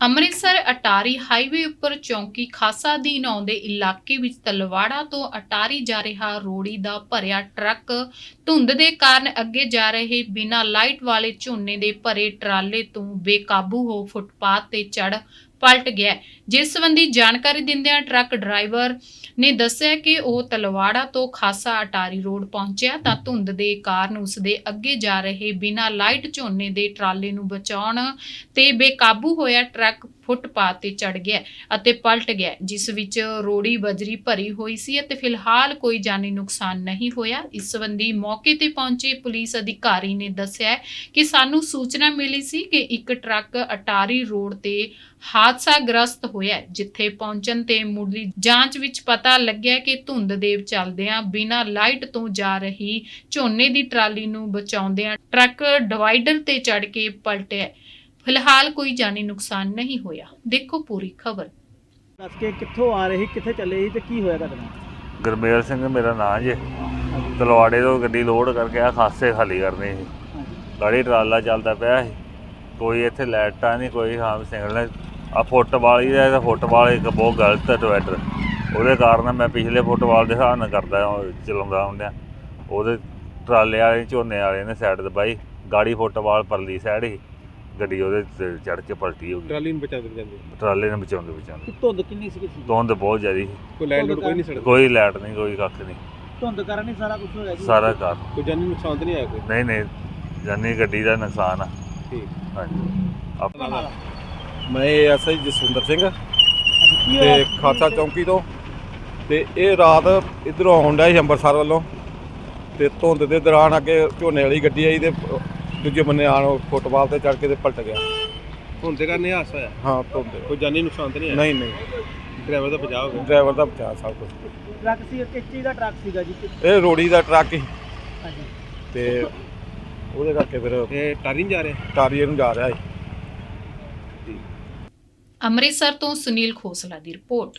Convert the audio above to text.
Amritsar Attari highway ਉੱਪਰ ਚੌਂਕੀ ਖਾਸਾ ਅਧੀਨ ਆਉਂਦੇ ਇਲਾਕੇ ਵਿੱਚ ਤਲਵਾੜਾ ਤੋਂ ਅਟਾਰੀ ਜਾ ਰਿਹਾ ਰੋੜੀ ਦਾ ਭਰਿਆ ਟਰੱਕ ਧੁੰਦ ਦੇ ਕਾਰਨ ਅੱਗੇ ਜਾ ਰਹੇ ਬਿਨਾਂ ਲਾਈਟ ਵਾਲੇ ਝੋਨੇ ਦੇ ਭਰੇ ਟਰਾਲੇ ਤੋਂ ਬੇਕਾਬੂ ਹੋ ਫੁੱਟਪਾਥ ਤੇ ਚੜ ਪਲਟ ਗਿਆ ਜਿਸ ਸੰਬੰਧੀ ਜਾਣਕਾਰੀ ਦਿੰਦਿਆਂ ਟਰੱਕ ਡਰਾਈਵਰ ਨੇ ਦੱਸਿਆ ਕਿ ਉਹ ਤਲਵਾੜਾ ਤੋਂ ਖਾਸਾ ਅਟਾਰੀ ਰੋਡ ਪਹੁੰਚਿਆ ਤਾਂ ਧੁੰਦ ਦੇ ਕਾਰਨ ਉਸ ਦੇ ਅੱਗੇ ਜਾ ਰਹੇ ਬਿਨਾਂ ਲਾਈਟ ਝੋਨੇ ਦੇ ਟਰਾਲੇ ਨੂੰ ਬਚਾਉਣ ਤੇ ਬੇਕਾਬੂ ਹੋਇਆ ਟਰੱਕ ਫੁੱਟਪਾਥ ਤੇ ਚੜ ਗਿਆ ਅਤੇ ਪਲਟ ਗਿਆ ਜਿਸ ਵਿੱਚ ਰੋੜੀ ਬਜਰੀ ਭਰੀ ਹੋਈ ਸੀ ਅਤੇ ਫਿਲਹਾਲ ਕੋਈ ਜਾਨੀ ਨੁਕਸਾਨ ਨਹੀਂ ਹੋਇਆ। ਇਸ ਸੰਬੰਧੀ ਮੌਕੇ ਤੇ ਪਹੁੰਚੇ ਪੁਲਿਸ ਅਧਿਕਾਰੀ ਨੇ ਦੱਸਿਆ ਕਿ ਸਾਨੂੰ ਸੂਚਨਾ ਮਿਲੀ ਸੀ ਕਿ ਇੱਕ ਟਰੱਕ ਅਟਾਰੀ ਰੋਡ ਤੇ ਹਾਦਸਾਗ੍ਰਸਤ ਹੋਇਆ ਜਿੱਥੇ ਪਹੁੰਚਣ ਤੇ ਮੁੱਢਲੀ ਜਾਂਚ ਵਿੱਚ ਪਤਾ ਲੱਗਿਆ ਕਿ ਧੁੰਦ ਦੇ ਚੱਲਦਿਆਂ ਬਿਨਾਂ ਲਾਈਟ ਤੋਂ ਜਾ ਰਹੀ ਝੋਨੇ ਦੀ ਟਰਾਲੀ ਨੂੰ ਬਚਾਉਂਦਿਆਂ ਟਰੱਕ ਡਿਵਾਈਡਰ ਤੇ ਚੜ ਕੇ ਪਲਟਿਆ ਫਿਲਹਾਲ ਕੋਈ ਜਾਨੀ ਨੁਕਸਾਨ ਨਹੀਂ ਹੋਇਆ। ਦੇਖੋ ਪੂਰੀ ਖਬਰ। ਦੱਸ ਕੇ ਕਿੱਥੋਂ ਆ ਰਹੀ ਕਿੱਥੇ ਚੱਲੇ ਸੀ ਤੇ ਕੀ ਹੋਇਆ ਤੁਹਾਡੇ ਨਾਲ? ਗੁਰਮੇਲ ਸਿੰਘ ਮੇਰਾ ਨਾਂ ਜੇ। ਤਲਵਾੜੇ ਤੋਂ ਗੱਡੀ ਲੋਡ ਕਰਕੇ ਆ ਖਾਸੇ ਖਾਲੀ ਕਰਨੀ ਸੀ। ਗਾੜੀ ਟਰਾਲਾ ਚੱਲਦਾ ਪਿਆ ਸੀ। ਕੋਈ ਇੱਥੇ ਲਾਈਟਾਂ ਨਹੀਂ ਕੋਈ ਹਾਂ ਸਿਗਨਲ ਆ ਫੁੱਟਬਾਲ ਹੀ ਦਾ ਫੁੱਟਬਾਲ ਇੱਕ ਬਹੁਤ ਗਲਤ ਡਿਵਾਈਡਰ ਉਹਦੇ ਕਾਰਨ ਮੈਂ ਪਿਛਲੇ ਫੁੱਟਬਾਲ ਦੇ ਹਿਸਾਬ ਨਾਲ ਕਰਦਾ ਉਹ ਚਲਾਉਂਦਾ ਹੁੰਦਿਆ ਉਹਦੇ ਟਰਾਲੇ ਵਾਲੇ ਝੋਨੇ ਵਾਲੇ ਨੇ ਸਾਈਡ ਦਬਾਈ। ਗਾੜੀ ਫੁੱਟਬਾਲ ਪਰਲੀ ਸਾਈਡ ਹੀ ਗੱਡੀ ਉਹਦੇ ਤੇ ਚੜ ਕੇ ਪਲਟੀ ਹੋ ਗਈ। ਟਰਾਲੀ ਨੂੰ ਬਚਾਉਂਦੇ ਜਾਂਦੇ ਟਰਾਲੇ ਨੇ ਬਚਾਉਂਦੇ ਬਚਾਉਂਦੇ। ਧੁੰਦ ਕਿੰਨੀ ਸੀ? ਕਿੱਥੇ ਧੁੰਦ ਬਹੁਤ ਜ਼ਿਆਦੀ ਸੀ। ਕੋਈ ਲਾਈਨ ਲੋਡ ਕੋਈ ਨਹੀਂ ਸੜਦਾ ਕੋਈ ਲਾਈਟ ਨਹੀਂ ਕੋਈ ਕੱਖ ਨਹੀਂ। ਧੁੰਦ ਕਾਰਨ ਹੀ ਸਾਰਾ ਕੁਝ ਹੋਇਆ ਜੀ। ਸਾਰਾ ਕਾਰ ਕੋਈ ਜਾਨੀ ਨੁਕਸਾਨ ਤਾਂ ਨਹੀਂ ਆਇਆ ਕੋਈ? ਨਹੀਂ ਨਹੀਂ। ਜਾਨੀ ਗੱਡੀ ਦਾ ਨੁਕਸਾਨ ਆ। ਠੀਕ। ਹਾਂਜੀ। ਆਪਣਾ ਮੈਂ ਐਸਆਈ ਜਸਵਿੰਦਰ ਸਿੰਘ। ਕੀ ਹੋਇਆ? ਤੇ ਖਾਲਸਾ ਚੌਂਕੀ ਤੋਂ। ਤੇ ਇਹ ਰਾਤ ਇਧਰੋਂ ਆਉਂਦਾ ਸੀ ਅੰਮ੍ਰਿਤਸਰ ਵੱਲੋਂ। ਤੇ ਧੁੰਦ ਦੇ ਦੌਰਾਨ ਅੱਗੇ ਝੋਨੇ ਵਾਲੀ ਗੱਡੀ ਆਈ ਤੇ ਦੂਜੇ ਬੰਨੇ ਆਣ ਫੁੱਟਬਾਲ ਤੇ ਚੜ ਕੇ ਤੇ ਪਲਟ ਗਿਆ। ਹੁਣ ਤੇ ਕਰਨੇ ਹਾਸਾ ਹੋਇਆ? ਹਾਂ ਧੁੰਦ। ਕੋਈ ਜਾਨੀ ਨੁਕਸਾਨ ਤਾਂ ਨਹੀਂ ਆਇਆ? ਨਹੀਂ ਨਹੀਂ। ਡਰਾਈਵਰ ਦਾ ਬਚਾਅ ਹੋ ਗਿਆ? ਡਰਾਈਵਰ ਦਾ ਬਚਾ ਸਭ ਕੁਝ ਟਰੱਕ ਸੀ ਕਿਸ ਚੀਜ਼ ਦਾ ਟਰੱਕ ਸੀਗਾ ਜੀ। ਇਹ ਰੋੜੀ ਦਾ ਟਰੱਕ ਸੀ। ਹਾਂਜੀ। ਤੇ ਉਹਦੇ ਕਰਕੇ ਫਿਰ ਇਹ ਟਾਰੀ ਨਹੀਂ ਜਾ ਰਿਹਾ? ਟਾਰੀਏ ਨੂੰ ਜਾ ਰਿਹਾ ਸੀ। ਅੰਮ੍ਰਿਤਸਰ ਤੋਂ ਸੁਨੀਲ ਖੋਸਲਾ ਦੀ ਰਿਪੋਰਟ।